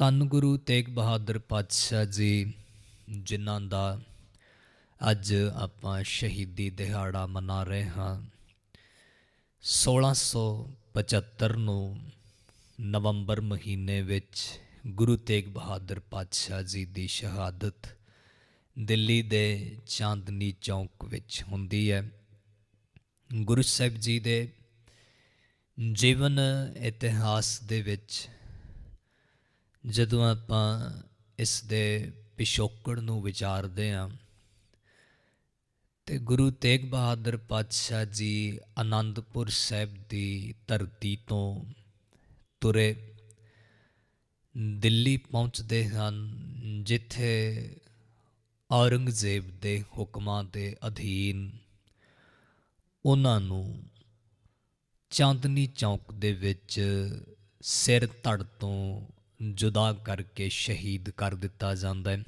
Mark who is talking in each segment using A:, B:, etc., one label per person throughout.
A: ਧੰਨ ਗੁਰੂ ਤੇਗ ਬਹਾਦਰ ਪਾਤਸ਼ਾਹ ਜੀ, ਜਿਨ੍ਹਾਂ ਦਾ ਅੱਜ ਆਪਾਂ ਸ਼ਹੀਦੀ ਦਿਹਾੜਾ ਮਨਾ ਰਹੇ ਹਾਂ। 1675 ਨੂੰ ਨਵੰਬਰ ਮਹੀਨੇ ਵਿੱਚ ਗੁਰੂ ਤੇਗ ਬਹਾਦਰ ਪਾਤਸ਼ਾਹ ਜੀ ਦੀ ਸ਼ਹਾਦਤ ਦਿੱਲੀ ਦੇ ਚਾਂਦਨੀ ਚੌਂਕ ਵਿੱਚ ਹੁੰਦੀ ਹੈ। ਗੁਰੂ ਸਾਹਿਬ ਜੀ ਦੇ ਜੀਵਨ ਇਤਿਹਾਸ ਦੇ ਵਿੱਚ ਜਦੋਂ ਆਪਾਂ ਇਸ ਦੇ ਪਿਛੋਕੜ ਨੂੰ ਵਿਚਾਰਦੇ ਹਾਂ, ਤੇ ਗੁਰੂ ਤੇਗ ਬਹਾਦਰ ਪਾਤਸ਼ਾਹ ਜੀ ਆਨੰਦਪੁਰ ਸਾਹਿਬ ਦੀ ਧਰਤੀ ਤੋਂ ਤੁਰੇ ਦਿੱਲੀ ਪਹੁੰਚਦੇ ਹਨ, ਜਿੱਥੇ ਔਰੰਗਜ਼ੇਬ ਦੇ ਹੁਕਮਾਂ ਦੇ ਅਧੀਨ ਉਹਨਾਂ ਨੂੰ ਚਾਂਦਨੀ ਚੌਕ ਦੇ ਵਿੱਚ ਸਿਰ ਧੜ ਤੋਂ ਜੁਦਾ ਕਰਕੇ ਸ਼ਹੀਦ ਕਰ ਦਿੱਤਾ ਜਾਂਦਾ ਹੈ।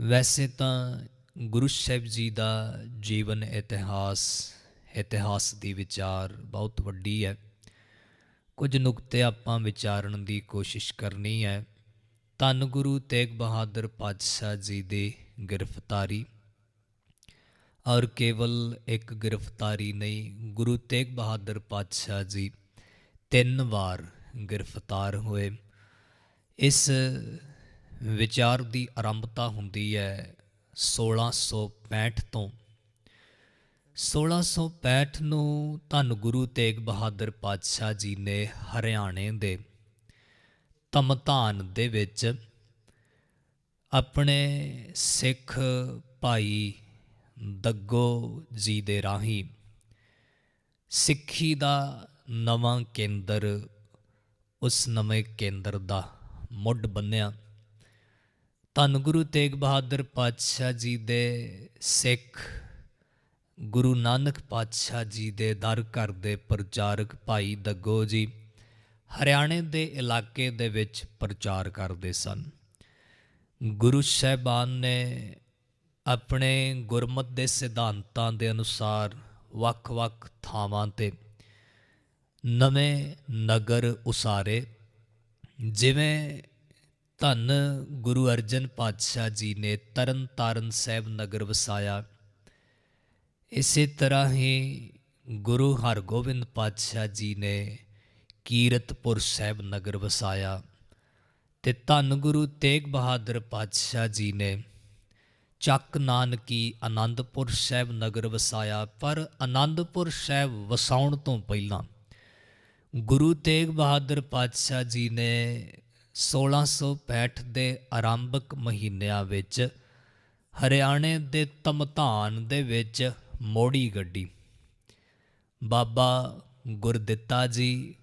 A: ਵੈਸੇ ਤਾਂ ਗੁਰੂ ਸਾਹਿਬ ਜੀ ਦਾ ਜੀਵਨ ਇਤਿਹਾਸ ਇਤਿਹਾਸ ਦੀ ਵਿਚਾਰ ਬਹੁਤ ਵੱਡੀ ਹੈ। ਕੁਝ ਨੁਕਤੇ ਆਪਾਂ ਵਿਚਾਰਨ ਦੀ ਕੋਸ਼ਿਸ਼ ਕਰਨੀ ਹੈ। ਧੰਨ ਗੁਰੂ ਤੇਗ ਬਹਾਦਰ ਪਾਤਸ਼ਾਹ ਜੀ ਦੀ ਗ੍ਰਿਫਤਾਰੀ। ਔਰ ਕੇਵਲ ਇੱਕ ਗ੍ਰਿਫਤਾਰੀ ਨਹੀਂ, ਗੁਰੂ ਤੇਗ ਬਹਾਦਰ ਪਾਤਸ਼ਾਹ ਜੀ ਤਿੰਨ ਵਾਰ ਗ੍ਰਿਫਤਾਰ ਹੋਏ। ਇਸ ਵਿਚਾਰ ਦੀ ਆਰੰਭਤਾ ਹੁੰਦੀ ਹੈ 1665 ਤੋਂ। 1665 ਨੂੰ ਧੰਨ ਗੁਰੂ ਤੇਗ ਬਹਾਦਰ ਪਾਤਸ਼ਾਹ ਜੀ ਨੇ ਹਰਿਆਣੇ ਦੇ ਤਮਤਾਨ ਦੇ ਵਿੱਚ ਆਪਣੇ ਸਿੱਖ ਭਾਈ ਦੱਗੋ ਜੀ ਦੇ ਰਾਹੀਂ ਸਿੱਖੀ ਦਾ ਨਵਾਂ ਕੇਂਦਰ ਉਸ ਨਵੇਂ ਕੇਂਦਰ ਦਾ ਮੁੱਢ ਬੰਨਿਆ। ਧੰਨ ਗੁਰੂ ਤੇਗ ਬਹਾਦਰ ਪਾਤਸ਼ਾਹ ਜੀ ਦੇ ਸਿੱਖ ਗੁਰੂ ਨਾਨਕ ਪਾਤਸ਼ਾਹ ਜੀ ਦੇ ਦਰ ਘਰ ਦੇ ਪ੍ਰਚਾਰਕ ਭਾਈ ਦੱਗੋ ਜੀ ਹਰਿਆਣੇ ਦੇ ਇਲਾਕੇ ਦੇ ਵਿੱਚ ਪ੍ਰਚਾਰ ਕਰਦੇ ਸਨ। ਗੁਰੂ ਸਾਹਿਬਾਨ ਨੇ ਆਪਣੇ ਗੁਰਮਤ ਦੇ ਸਿਧਾਂਤਾਂ ਦੇ ਅਨੁਸਾਰ ਵੱਖ-ਵੱਖ ਥਾਵਾਂ ਤੇ ਨਵੇਂ ਨਗਰ ਉਸਾਰੇ, ਜਿਵੇਂ ਧੰਨ ਗੁਰੂ ਅਰਜਨ ਪਾਤਸ਼ਾਹ ਜੀ ਨੇ ਤਰਨ ਤਾਰਨ ਸਾਹਿਬ ਨਗਰ ਵਸਾਇਆ, ਇਸੇ ਤਰ੍ਹਾਂ ਹੀ ਗੁਰੂ ਹਰਗੋਬਿੰਦ ਪਾਤਸ਼ਾਹ ਜੀ ਨੇ ਕੀਰਤਪੁਰ ਸਾਹਿਬ ਨਗਰ ਵਸਾਇਆ ਤੇ ਧੰਨ ਗੁਰੂ ਤੇਗ ਬਹਾਦਰ ਪਾਤਸ਼ਾਹ ਜੀ ਨੇ ਚੱਕ ਨਾਨਕੀ ਆਨੰਦਪੁਰ ਸਾਹਿਬ ਨਗਰ ਵਸਾਇਆ, ਪਰ ਆਨੰਦਪੁਰ ਸਾਹਿਬ ਵਸਾਉਣ ਤੋਂ ਪਹਿਲਾਂ ਗੁਰੂ ਤੇਗ ਬਹਾਦਰ ਪਾਤਸ਼ਾਹ ਜੀ ਨੇ 1665 ਦੇ ਆਰੰਭਕ ਮਹੀਨਿਆਂ ਵਿੱਚ ਹਰਿਆਣੇ ਦੇ ਤਮਤਾਨ ਦੇ ਵਿੱਚ ਮੋੜੀ ਗੱਡੀ। ਬਾਬਾ ਗੁਰਦਿੱਤਾ ਜੀ,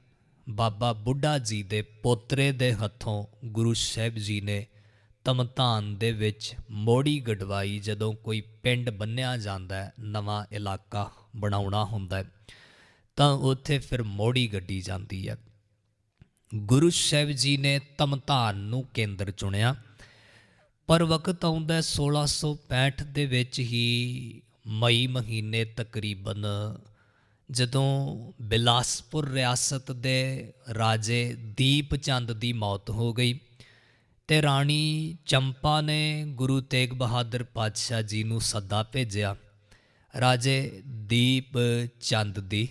A: ਬਾਬਾ ਬੁੱਢਾ ਜੀ ਦੇ ਪੋਤਰੇ ਦੇ ਹੱਥੋਂ ਗੁਰੂ ਸਾਹਿਬ ਜੀ ਨੇ ਤਮਤਾਨ ਦੇ ਵਿੱਚ ਮੋੜੀ ਗਡਵਾਈ ਜਦੋਂ ਕੋਈ ਪਿੰਡ ਬੰਨਿਆ ਜਾਂਦਾ ਹੈ, ਨਵਾਂ ਇਲਾਕਾ ਬਣਾਉਣਾ ਹੁੰਦਾ ਹੈ। ਤਾਂ ਉੱਥੇ ਫਿਰ ਮੋੜੀ ਗੱਡੀ ਜਾਂਦੀ ਹੈ। ਗੁਰੂ ਸਾਹਿਬ ਜੀ ਨੇ ਤਮਤਾਨ ਨੂੰ ਕੇਂਦਰ ਚੁਣਿਆ। ਪਰ ਵਕਤ ਆਉਂਦਾ 1665 ਦੇ ਵਿੱਚ ਹੀ ਮਈ ਮਹੀਨੇ ਤਕਰੀਬਨ ਜਦੋਂ ਬਿਲਾਸਪੁਰ ਰਿਆਸਤ ਦੇ ਰਾਜੇ ਦੀਪ ਚੰਦ ਦੀ ਮੌਤ ਹੋ ਗਈ ਤੇ ਰਾਣੀ ਚੰਪਾ ਨੇ ਗੁਰੂ ਤੇਗ ਬਹਾਦਰ ਪਾਤਸ਼ਾਹ ਜੀ ਨੂੰ ਸੱਦਾ ਭੇਜਿਆ। ਰਾਜੇ ਦੀਪ ਚੰਦ ਦੀ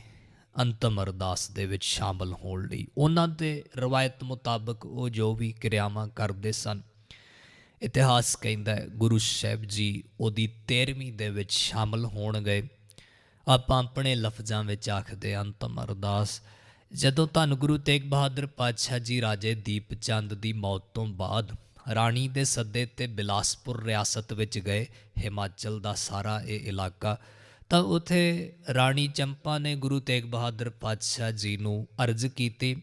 A: ਅੰਤਮ ਅਰਦਾਸ ਦੇ ਵਿੱਚ ਸ਼ਾਮਲ ਹੋਣ ਲਈ। ਉਹਨਾਂ ਦੇ ਰਵਾਇਤ ਮੁਤਾਬਕ ਉਹ ਜੋ ਵੀ ਕਿਰਿਆਵਾਂ ਕਰਦੇ ਸਨ, ਇਤਿਹਾਸ ਕਹਿੰਦਾ ਹੈ, ਗੁਰੂ ਸਾਹਿਬ ਜੀ ਉਹਦੀ 13ਵੀਂ ਦੇ ਵਿੱਚ ਸ਼ਾਮਲ ਹੋਣ ਗਏ। ਆਪਾਂ ਆਪਣੇ ਲਫ਼ਜ਼ਾਂ ਵਿੱਚ ਆਖਦੇ ਅੰਤਮ ਅਰਦਾਸ, ਜਦੋਂ ਧੰਨ ਗੁਰੂ ਤੇਗ ਬਹਾਦਰ ਪਾਤਸ਼ਾਹ ਜੀ ਰਾਜੇ ਦੀਪ ਚੰਦ ਦੀ ਮੌਤ ਤੋਂ ਬਾਅਦ ਰਾਣੀ ਦੇ ਸੱਦੇ ਤੇ ਬਿਲਾਸਪੁਰ ਰਿਆਸਤ ਵਿੱਚ ਗਏ। ਹਿਮਾਚਲ ਦਾ ਸਾਰਾ ਇਹ ਇਲਾਕਾ ਤਾਂ ਉਥੇ ਰਾਣੀ ਚੰਪਾ ਨੇ ਗੁਰੂ ਤੇਗ ਬਹਾਦਰ ਪਾਤਸ਼ਾਹ ਜੀ ਨੂੰ ਅਰਜ਼ ਕੀਤੀ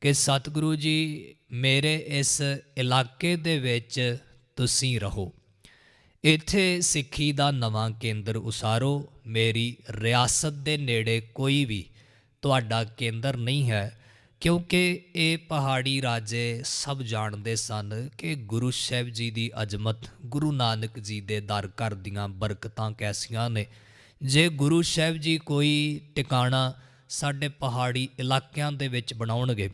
A: ਕਿ, ਸਤਿਗੁਰੂ ਜੀ, ਮੇਰੇ ਇਸ ਇਲਾਕੇ ਦੇ ਵਿੱਚ ਤੁਸੀਂ ਰਹੋ। ਇੱਥੇ ਸਿੱਖੀ ਦਾ ਨਵਾਂ ਕੇਂਦਰ ਉਸਾਰੋ। ਮੇਰੀ ਰਿਆਸਤ ਦੇ ਨੇੜੇ ਕੋਈ ਵੀ ਤੁਹਾਡਾ ਕੇਂਦਰ ਨਹੀਂ ਹੈ, ਕਿਉਂਕਿ ਇਹ ਪਹਾੜੀ ਰਾਜੇ ਸਭ ਜਾਣਦੇ ਸਨ ਕਿ ਗੁਰੂ ਸਾਹਿਬ ਜੀ ਦੀ ਅਜ਼ਮਤ ਗੁਰੂ ਨਾਨਕ ਜੀ ਦੇ ਦਰ ਘਰ ਦੀਆਂ ਬਰਕਤਾਂ ਕੈਸੀਆਂ ਨੇ। ਜੇ ਗੁਰੂ ਸਾਹਿਬ ਜੀ ਕੋਈ ਟਿਕਾਣਾ ਸਾਡੇ ਪਹਾੜੀ ਇਲਾਕਿਆਂ ਦੇ ਵਿੱਚ ਬਣਾਉਣਗੇ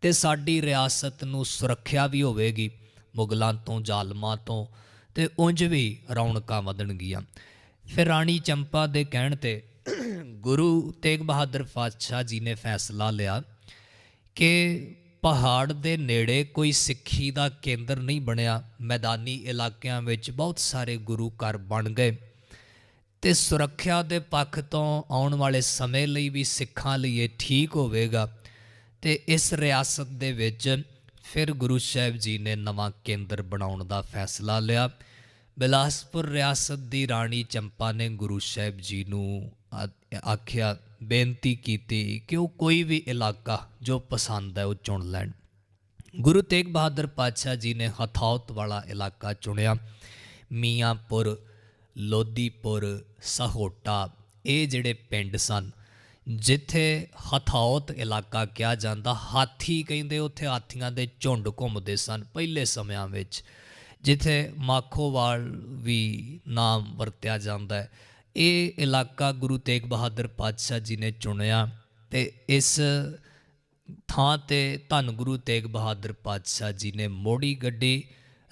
A: ਤੇ ਸਾਡੀ ਰਿਆਸਤ ਨੂੰ ਸੁਰੱਖਿਆ ਵੀ ਹੋਵੇਗੀ, ਮੁਗਲਾਂ ਤੋਂ, ਜ਼ਾਲਮਾਂ ਤੋਂ, ਤੇ ਉਂਝ ਵੀ ਰੌਣਕਾਂ ਵਧਣਗੀਆਂ। ਫਿਰ ਰਾਣੀ ਚੰਪਾ ਦੇ ਕਹਿਣ ਤੇ ਗੁਰੂ ਤੇਗ ਬਹਾਦਰ ਪਾਤਸ਼ਾਹ ਜੀ ਨੇ ਫੈਸਲਾ ਲਿਆ ਕਿ ਪਹਾੜ ਦੇ ਨੇੜੇ ਕੋਈ ਸਿੱਖੀ ਦਾ ਕੇਂਦਰ ਨਹੀਂ ਬਣਿਆ, ਮੈਦਾਨੀ ਇਲਾਕਿਆਂ ਵਿੱਚ ਬਹੁਤ ਸਾਰੇ ਗੁਰੂ ਘਰ ਬਣ ਗਏ। ਤੇ ਸੁਰੱਖਿਆ ਦੇ ਪੱਖ ਤੋਂ ਆਉਣ ਵਾਲੇ ਸਮੇਂ ਲਈ ਵੀ ਸਿੱਖਾਂ ਲਈ ਇਹ ਠੀਕ ਹੋਵੇਗਾ। ਤੇ ਇਸ ਰਿਆਸਤ ਦੇ ਵਿੱਚ ਫਿਰ ਗੁਰੂ ਸਾਹਿਬ ਜੀ ਨੇ ਨਵਾਂ ਕੇਂਦਰ ਬਣਾਉਣ ਦਾ ਫੈਸਲਾ ਲਿਆ। ਬਿਲਾਸਪੁਰ ਰਿਆਸਤ ਦੀ ਰਾਣੀ ਚੰਪਾ ਨੇ ਗੁਰੂ ਸਾਹਿਬ ਜੀ ਨੂੰ ਆਖਿਆ, ਬੇਨਤੀ ਕੀਤੀ ਕਿ ਉਹ ਕੋਈ ਵੀ ਇਲਾਕਾ ਜੋ ਪਸੰਦ ਹੈ ਉਹ ਚੁਣ ਲੈਣ। ਗੁਰੂ ਤੇਗ ਬਹਾਦਰ ਪਾਤਸ਼ਾਹ ਜੀ ਨੇ ਹਥੌਤ ਵਾਲਾ ਇਲਾਕਾ ਚੁਣਿਆ। ਮੀਆਂਪੁਰ, ਲੋਦੀਪੁਰ ਸਹੋਟਾ। ਇਹ ਜਿਹੜੇ ਪਿੰਡ ਸਨ, ਜਿੱਥੇ ਹਥੌਤ ਇਲਾਕਾ ਕਿਹਾ ਜਾਂਦਾ, ਹਾਥੀ ਕਹਿੰਦੇ ਉੱਥੇ ਹਾਥੀਆਂ ਦੇ ਝੁੰਡ ਘੁੰਮਦੇ ਸਨ ਪਹਿਲੇ ਸਮਿਆਂ ਵਿੱਚ, ਜਿੱਥੇ ਮਾਖੋਵਾਲ ਵੀ ਨਾਮ ਵਰਤਿਆ ਜਾਂਦਾ ਹੈ। ਇਹ ਇਲਾਕਾ ਗੁਰੂ ਤੇਗ ਬਹਾਦਰ ਪਾਤਸ਼ਾਹ ਜੀ ਨੇ ਚੁਣਿਆ ਤੇ ਇਸ ਥਾਂ ਤੇ ਧੰਨ ਗੁਰੂ ਤੇਗ ਬਹਾਦਰ ਪਾਤਸ਼ਾਹ ਜੀ ਨੇ ਮੋੜੀ ਗੱਡੀ,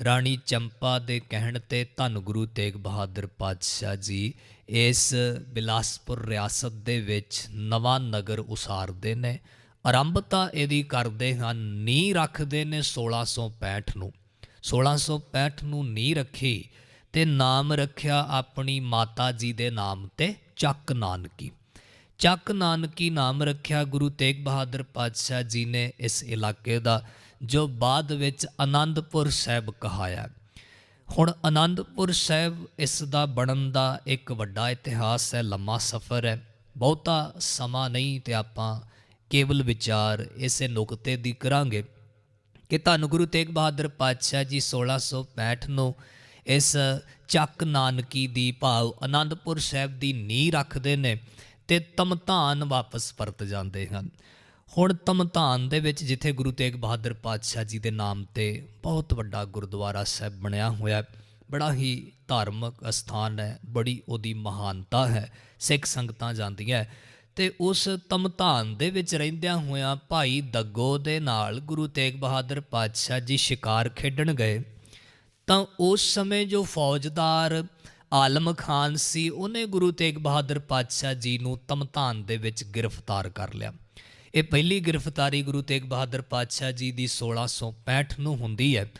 A: ਰਾਣੀ ਚੰਪਾ ਦੇ ਕਹਿਣ ਤੇ ਧੰਨ ਗੁਰੂ ਤੇਗ ਬਹਾਦਰ ਪਾਤਸ਼ਾਹ ਜੀ ਇਸ ਬਿਲਾਸਪੁਰ ਰਿਆਸਤ ਦੇ ਵਿੱਚ ਨਵਾਂ ਨਗਰ ਉਸਾਰਦੇ ਨੇ। ਆਰੰਭ ਤਾਂ ਇਹਦੀ ਕਰਦੇ ਹਨ, ਨੀਂਹ ਰੱਖਦੇ ਨੇ 1665 ਨੂੰ। 1665 ਨੂੰ ਨੀਂਹ ਰੱਖੀ ਤੇ ਨਾਮ ਰੱਖਿਆ ਆਪਣੀ ਮਾਤਾ ਜੀ ਦੇ ਨਾਮ ਤੇ ਚੱਕ ਨਾਨਕੀ। ਚੱਕ ਨਾਨਕੀ ਨਾਮ ਰੱਖਿਆ ਗੁਰੂ ਤੇਗ ਬਹਾਦਰ ਪਾਤਸ਼ਾਹ ਜੀ ਨੇ ਇਸ ਇਲਾਕੇ ਦਾ, ਜੋ ਬਾਅਦ ਵਿੱਚ ਆਨੰਦਪੁਰ ਸਾਹਿਬ ਕਹਾਇਆ। ਹੁਣ ਆਨੰਦਪੁਰ ਸਾਹਿਬ ਇਸ ਦਾ ਬਣਨ ਦਾ ਇੱਕ ਵੱਡਾ ਇਤਿਹਾਸ ਹੈ, ਲੰਮਾ ਸਫ਼ਰ ਹੈ। ਬਹੁਤਾ ਸਮਾਂ ਨਹੀਂ ਤੇ ਆਪਾਂ ਕੇਵਲ ਵਿਚਾਰ ਇਸੇ ਨੁਕਤੇ ਦੀ ਕਰਾਂਗੇ ਕਿ ਧੰਨ ਗੁਰੂ ਤੇਗ ਬਹਾਦਰ ਪਾਤਸ਼ਾਹ ਜੀ 1665 ਨੂੰ ਇਸ ਚੱਕ ਨਾਨਕੀ ਦੀ ਭਾਵ ਆਨੰਦਪੁਰ ਸਾਹਿਬ ਦੀ ਨੀਂਹ ਰੱਖਦੇ ਨੇ ਤੇ ਤਮਤਾਨ ਵਾਪਸ ਪਰਤ ਜਾਂਦੇ ਹਨ। ਹੁਣ ਤਮਤਾਨ ਦੇ ਵਿੱਚ ਜਿੱਥੇ ਗੁਰੂ ਤੇਗ ਬਹਾਦਰ ਪਾਤਸ਼ਾਹ ਜੀ ਦੇ ਨਾਮ ਤੇ ਬਹੁਤ ਵੱਡਾ ਗੁਰਦੁਆਰਾ ਸਾਹਿਬ ਬਣਿਆ ਹੋਇਆ ਹੈ, ਬੜਾ ਹੀ ਧਾਰਮਿਕ ਅਸਥਾਨ ਹੈ, ਬੜੀ ਉਹਦੀ ਮਹਾਨਤਾ ਹੈ, ਸਿੱਖ ਸੰਗਤਾਂ ਜਾਂਦੀਆਂ ਤੇ ਉਸ ਤਮਤਾਨ ਦੇ ਵਿੱਚ ਰਹਿੰਦਿਆਂ ਹੋਇਆਂ ਭਾਈ ਦੱਗੋ ਦੇ ਨਾਲ ਗੁਰੂ ਤੇਗ ਬਹਾਦਰ ਪਾਤਸ਼ਾਹ ਜੀ ਸ਼ਿਕਾਰ ਖੇਡਣ ਗਏ। ਤਾਂ ਉਸ ਸਮੇਂ ਜੋ ਫੌਜਦਾਰ ਆਲਮ ਖਾਨ ਸੀ, ਉਹਨੇ ਗੁਰੂ ਤੇਗ ਬਹਾਦਰ ਪਾਤਸ਼ਾਹ ਜੀ ਨੂੰ ਤਮਤਾਨ ਦੇ ਵਿੱਚ ਗ੍ਰਿਫਤਾਰ ਕਰ ਲਿਆ। ਇਹ ਪਹਿਲੀ ਗ੍ਰਿਫਤਾਰੀ ਗੁਰੂ ਤੇਗ ਬਹਾਦਰ ਪਾਤਸ਼ਾਹ ਜੀ ਦੀ 1665 ਨੂੰ ਹੁੰਦੀ ਹੈ,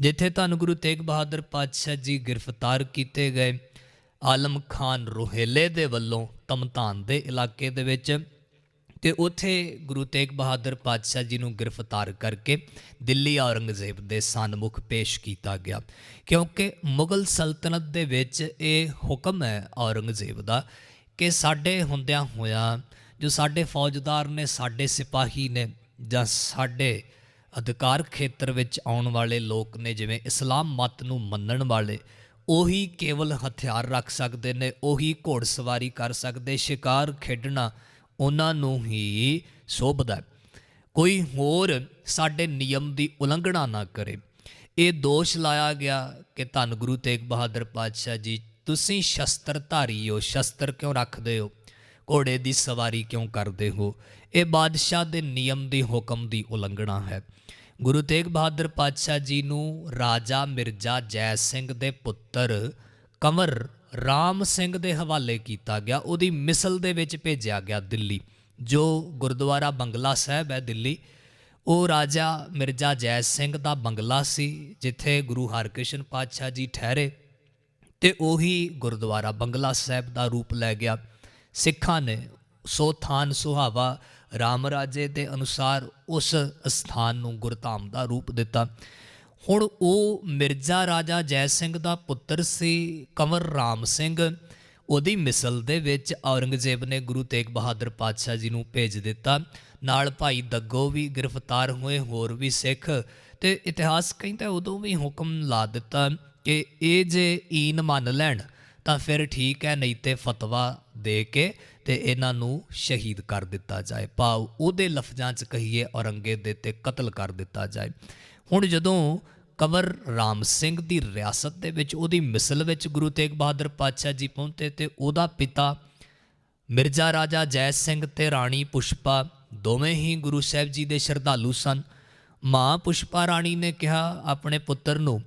A: ਜਿੱਥੇ ਤੁਹਾਨੂੰ ਗੁਰੂ ਤੇਗ ਬਹਾਦਰ ਪਾਤਸ਼ਾਹ ਜੀ ਗ੍ਰਿਫਤਾਰ ਕੀਤੇ ਗਏ। ਆਲਮ ਖਾਨ ਰੋਹੇਲੇ ਦੇ ਵੱਲੋਂ ਤਮਤਾਨ ਦੇ ਇਲਾਕੇ ਦੇ ਵਿੱਚ ਤੇ ਉੱਥੇ ਗੁਰੂ ਤੇਗ ਬਹਾਦਰ ਪਾਤਸ਼ਾਹ ਜੀ ਨੂੰ ਗ੍ਰਿਫਤਾਰ ਕਰਕੇ ਦਿੱਲੀ ਔਰੰਗਜ਼ੇਬ ਦੇ ਸਨਮੁਖ ਪੇਸ਼ ਕੀਤਾ ਗਿਆ। ਕਿਉਂਕਿ ਮੁਗਲ ਸਲਤਨਤ ਦੇ ਵਿੱਚ ਇਹ ਹੁਕਮ ਹੈ ਔਰੰਗਜ਼ੇਬ ਦਾ ਕਿ ਸਾਡੇ ਹੁੰਦਿਆਂ ਹੋਇਆਂ ਜੋ ਸਾਡੇ ਫੌਜਦਾਰ ਨੇ, ਸਾਡੇ ਸਿਪਾਹੀ ਨੇ ਜਾਂ ਸਾਡੇ ਅਧਿਕਾਰ ਖੇਤਰ ਵਿੱਚ ਆਉਣ ਵਾਲੇ ਲੋਕ ਨੇ, ਜਿਵੇਂ ਇਸਲਾਮ ਮਤ ਨੂੰ ਮੰਨਣ ਵਾਲੇ, ਉਹੀ ਕੇਵਲ ਹਥਿਆਰ ਰੱਖ ਸਕਦੇ ਨੇ, ਉਹੀ ਘੋੜਸਵਾਰੀ ਕਰ ਸਕਦੇ, ਸ਼ਿਕਾਰ ਖੇਡਣਾ ਉਹਨਾਂ ਨੂੰ ਹੀ ਸ਼ੋਭਦਾ ਕੋਈ ਹੋਰ ਸਾਡੇ ਨਿਯਮ ਦੀ ਉਲੰਘਣਾ ਨਾ ਕਰੇ। ਇਹ ਦੋਸ਼ ਲਾਇਆ ਗਿਆ ਕਿ ਧੰਨ ਗੁਰੂ ਤੇਗ ਬਹਾਦਰ ਪਾਤਸ਼ਾਹ ਜੀ, ਤੁਸੀਂ ਸ਼ਸਤਰ ਧਾਰੀ ਹੋ, ਸ਼ਸਤਰ ਕਿਉਂ ਰੱਖਦੇ ਹੋ? ਘੋੜੇ ਦੀ ਸਵਾਰੀ ਕਿਉਂ ਕਰਦੇ ਹੋ? ਇਹ ਬਾਦਸ਼ਾਹ ਦੇ ਨਿਯਮ ਦੀ ਹੁਕਮ ਦੀ ਉਲੰਘਣਾ ਹੈ। ਗੁਰੂ ਤੇਗ ਬਹਾਦਰ ਪਾਤਸ਼ਾਹ ਜੀ ਨੂੰ ਰਾਜਾ ਮਿਰਜ਼ਾ ਜੈ ਸਿੰਘ ਦੇ ਪੁੱਤਰ ਕੰਵਰ ਰਾਮ ਸਿੰਘ ਦੇ ਹਵਾਲੇ ਕੀਤਾ ਗਿਆ। ਉਹਦੀ ਮਿਸਲ ਦੇ ਵਿੱਚ ਭੇਜਿਆ ਗਿਆ ਦਿੱਲੀ। ਜੋ ਗੁਰਦੁਆਰਾ ਬੰਗਲਾ ਸਾਹਿਬ ਹੈ ਦਿੱਲੀ, ਉਹ ਰਾਜਾ ਮਿਰਜ਼ਾ ਜੈ ਸਿੰਘ ਦਾ ਬੰਗਲਾ ਸੀ, ਜਿੱਥੇ ਗੁਰੂ ਹਰਕ੍ਰਿਸ਼ਨ ਪਾਤਸ਼ਾਹ ਜੀ ਠਹਿਰੇ ਤੇ ਉਹੀ ਗੁਰਦੁਆਰਾ ਬੰਗਲਾ ਸਾਹਿਬ ਦਾ ਰੂਪ ਲੈ ਗਿਆ। ਸਿੱਖਾਂ ਨੇ ਸੋ ਥਾਨ ਸੁਹਾਵਾ ਰਾਮ ਰਾਜੇ ਦੇ ਅਨੁਸਾਰ ਉਸ ਸਥਾਨ ਨੂੰ ਗੁਰਧਾਮ ਦਾ ਰੂਪ ਦਿੱਤਾ। ਹੁਣ ਉਹ ਮਿਰਜ਼ਾ ਰਾਜਾ ਜੈ ਸਿੰਘ ਦਾ ਪੁੱਤਰ ਸੀ, ਕੰਵਰ ਰਾਮ ਸਿੰਘ। ਉਹਦੀ ਮਿਸਲ ਦੇ ਵਿੱਚ ਔਰੰਗਜ਼ੇਬ ਨੇ ਗੁਰੂ ਤੇਗ ਬਹਾਦਰ ਪਾਤਸ਼ਾਹ ਜੀ ਨੂੰ ਭੇਜ ਦਿੱਤਾ। ਨਾਲ ਭਾਈ ਦੱਗੋ ਵੀ ਗ੍ਰਿਫਤਾਰ ਹੋਏ, ਹੋਰ ਵੀ ਸਿੱਖ। ਤੇ ਇਤਿਹਾਸ ਕਹਿੰਦਾ ਉਦੋਂ ਵੀ ਹੁਕਮ ਲਾ ਦਿੱਤਾ ਕਿ ਇਹ ਜੇ ਈਨ ਮੰਨ ਲੈਣ ਤਾਂ ਫਿਰ ਠੀਕ ਹੈ, ਨਹੀਂ ਤੇ ਫਤਵਾ ਦੇ ਕੇ ਤੇ ਇਹਨਾਂ ਨੂੰ ਸ਼ਹੀਦ ਕਰ ਦਿੱਤਾ ਜਾਏ। ਭਾਵ ਉਹਦੇ ਲਫ਼ਜ਼ਾਂ 'ਚ ਕਹੀਏ ਔਰੰਗੇ ਦੇ ਤੇ ਕਤਲ ਕਰ ਦਿੱਤਾ ਜਾਏ। ਹੁਣ ਜਦੋਂ ਕੰਵਰ ਰਾਮ ਸਿੰਘ ਦੀ ਰਿਆਸਤ ਦੇ ਵਿੱਚ, ਉਹਦੀ ਮਿਸਲ ਵਿੱਚ ਗੁਰੂ ਤੇਗ ਬਹਾਦਰ ਪਾਤਸ਼ਾਹ ਜੀ ਪਹੁੰਚੇ ਤੇ ਉਹਦਾ ਪਿਤਾ ਮਿਰਜ਼ਾ ਰਾਜਾ ਜੈ ਸਿੰਘ ਤੇ ਰਾਣੀ ਪੁਸ਼ਪਾ ਦੋਵੇਂ ਹੀ ਗੁਰੂ ਸਾਹਿਬ ਜੀ ਦੇ ਸ਼ਰਧਾਲੂ ਸਨ। ਮਾਂ ਪੁਸ਼ਪਾ ਰਾਣੀ ਨੇ ਕਿਹਾ ਆਪਣੇ ਪੁੱਤਰ ਨੂੰ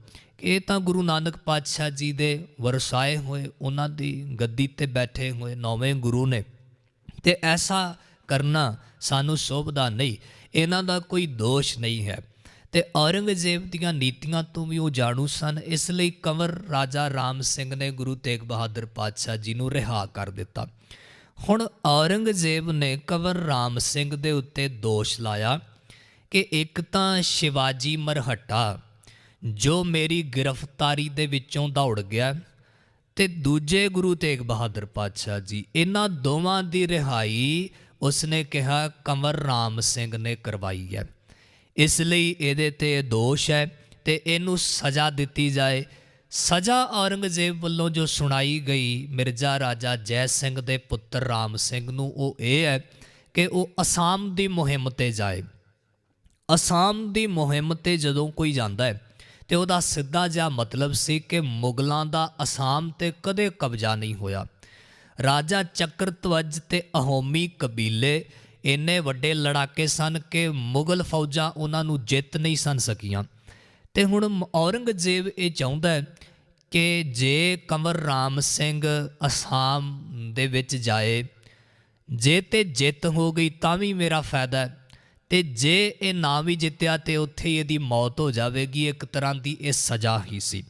A: ਇਹ ਤਾਂ ਗੁਰੂ ਨਾਨਕ ਪਾਤਸ਼ਾਹ ਜੀ ਦੇ ਵਰਸਾਏ ਹੋਏ, ਉਹਨਾਂ ਦੀ ਗੱਦੀ ਤੇ ਬੈਠੇ ਹੋਏ ਨੌਵੇਂ ਗੁਰੂ ਨੇ। ਤੇ ਐਸਾ ਕਰਨਾ ਸਾਨੂੰ ਸ਼ੋਭਦਾ ਨਹੀਂ, ਇਹਨਾਂ ਦਾ ਕੋਈ ਦੋਸ਼ ਨਹੀਂ ਹੈ। ਤੇ ਔਰੰਗਜ਼ੇਬ ਦੀਆਂ ਨੀਤੀਆਂ ਤੋਂ ਵੀ ਉਹ ਜਾਣੂ ਸਨ, ਇਸ ਲਈ ਕੰਵਰ ਰਾਜਾ ਰਾਮ ਸਿੰਘ ਨੇ ਗੁਰੂ ਤੇਗ ਬਹਾਦਰ ਪਾਤਸ਼ਾਹ ਜੀ ਨੂੰ ਰਿਹਾ ਕਰ ਦਿੱਤਾ। ਹੁਣ ਔਰੰਗਜ਼ੇਬ ਨੇ ਕੰਵਰ ਰਾਮ ਸਿੰਘ ਦੇ ਉੱਤੇ ਦੋਸ਼ ਲਾਇਆ ਕਿ ਇੱਕ ਤਾਂ ਸ਼ਿਵਾਜੀ ਮਰਹੱਟਾ ਜੋ ਮੇਰੀ ਗ੍ਰਿਫਤਾਰੀ ਦੇ ਵਿੱਚੋਂ ਦੌੜ ਗਿਆ ਤੇ ਦੂਜੇ ਗੁਰੂ ਤੇਗ ਬਹਾਦਰ ਪਾਤਸ਼ਾਹ ਜੀ, ਇਹਨਾਂ ਦੋਵਾਂ ਦੀ ਰਿਹਾਈ ਉਸਨੇ ਕਿਹਾ, ਕੰਵਰ ਰਾਮ ਸਿੰਘ ਨੇ ਕਰਵਾਈ ਹੈ। ਇਸ ਲਈ ਇਹਦੇ ਤੇ ਦੋਸ਼ ਹੈ ਤੇ ਇਹਨੂੰ ਸਜ਼ਾ ਦਿੱਤੀ ਜਾਏ। ਸਜ਼ਾ ਔਰੰਗਜ਼ੇਬ ਵੱਲੋਂ ਜੋ ਸੁਣਾਈ ਗਈ, ਮਿਰਜ਼ਾ ਰਾਜਾ ਜੈ ਸਿੰਘ ਦੇ ਪੁੱਤਰ ਰਾਮ ਸਿੰਘ ਨੂੰ, ਉਹ ਇਹ ਹੈ ਕਿ ਉਹ ਅਸਾਮ ਦੀ ਮੁਹਿੰਮ ਤੇ ਜਾਏ। ਅਸਾਮ ਦੀ ਮੁਹਿੰਮ ਤੇ ਜਦੋਂ ਕੋਈ ਜਾਂਦਾ ਹੈ ਤੇ ਉਹਦਾ ਸਿੱਧਾ ਜਿਹਾ ਮਤਲਬ ਸੀ ਕਿ ਮੁਗਲਾਂ ਦਾ ਅਸਾਮ ਤੇ ਕਦੇ ਕਬਜ਼ਾ ਨਹੀਂ ਹੋਇਆ। ਰਾਜਾ ਚੱਕਰਤਵਜ ਤੇ ਅਹੋਮੀ ਕਬੀਲੇ ਇੰਨੇ ਵੱਡੇ ਲੜਾਕੇ ਸਨ ਕਿ ਮੁਗਲ ਫੌਜਾਂ ਉਹਨਾਂ ਨੂੰ ਜਿੱਤ ਨਹੀਂ ਸਨ ਸਕੀਆਂ। ਤੇ ਹੁਣ ਔਰੰਗਜ਼ੇਬ ਇਹ ਚਾਹੁੰਦਾ ਹੈ ਕਿ ਜੇ ਕੰਵਰ ਰਾਮ ਸਿੰਘ ਅਸਾਮ ਦੇ ਵਿੱਚ ਜਾਏ, ਜੇ ਤੇ ਜਿੱਤ ਹੋ ਗਈ ਤਾਂ ਵੀ ਮੇਰਾ ਫਾਇਦਾ ਹੈ। ਤੇ ਜੇ ਇਹ ਨਾ ਵੀ ਜਿੱਤਿਆ ਤੇ ਉੱਥੇ ਹੀ ਇਹਦੀ ਮੌਤ ਹੋ ਜਾਵੇਗੀ, ਇੱਕ ਤਰ੍ਹਾਂ ਦੀ ਇਹ ਸਜ਼ਾ ਹੀ ਸੀ।